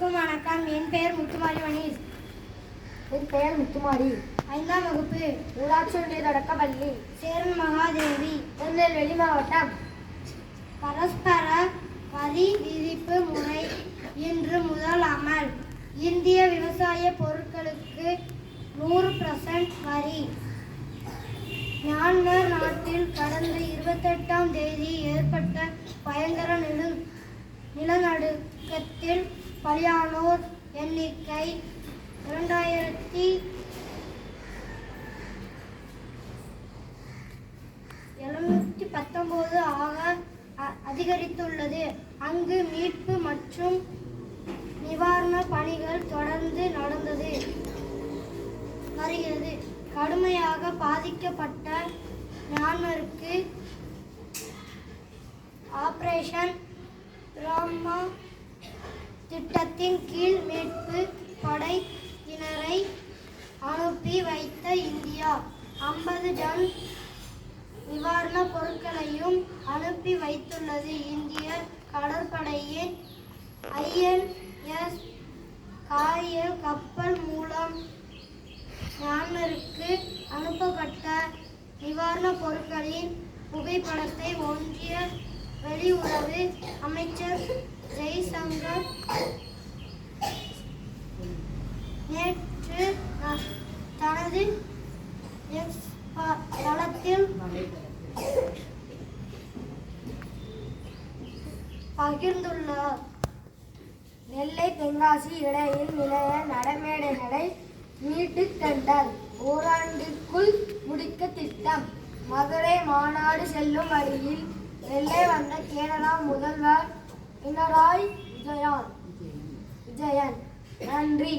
அனைவருக்கும் வணக்கம். என் பெயர் முத்துமாரி மணீஷ் என் பெயர் முத்துமாரி. ஐந்தாம் வகுப்பு. ஊராட்சி ஒன்றிய தொடக்கப்பள்ளி. சேரன் மகாதேவி. திருநெல்வேலி மாவட்டம். பரஸ்பர வரி விதிப்பு முறை இன்று முதல் அமல். இந்திய விவசாய பொருட்களுக்கு நூறு பர்சன்ட் வரி. மியான்மர் நாட்டில் கடந்த இருபத்தெட்டாம் தேதி ஏற்பட்ட பயங்கர நில நிலநடுக்கத்தில் பலியானோர் எண்ணிக்கை இரண்டாயிரத்தி எழுநூற்றி பத்தொன்பது ஆக அதிகரித்துள்ளது. அங்கு மீட்பு மற்றும் நிவாரண பணிகள் தொடர்ந்து நடந்தது. வருகிறது. கடுமையாக பாதிக்கப்பட்ட மியான்மருக்கு ஆபரேஷன் ராமா சட்டத்தின் கீழ் மீட்பு படையினரை அனுப்பி வைத்த இந்தியா. ஐம்பது டன் நிவாரணப் பொருட்களையும் அனுப்பி வைத்துள்ளது. இந்திய கடற்படையின் ஐஎன்எஸ் காரியல் கப்பல் மூலம் மியான்மருக்கு அனுப்பப்பட்ட நிவாரணப் பொருட்களின் புகைப்படத்தை ஒன்றிய வெளியுறவு அமைச்சர் ஜெய்சங்கர் தனது எக்ஸ் தளத்தில் பகிர்ந்துள்ளார். நெல்லை தென்காசி இடையில் நிலைய நடமேடைகளை மீட்டு கண்டார். ஓராண்டிற்குள் முடிக்க திட்டம். மதுரை மாநாடு செல்லும் வழியில் நெல்லை வந்த கேரளா முதல்வர் பினராய் விஜயான். விஜயன். நன்றி.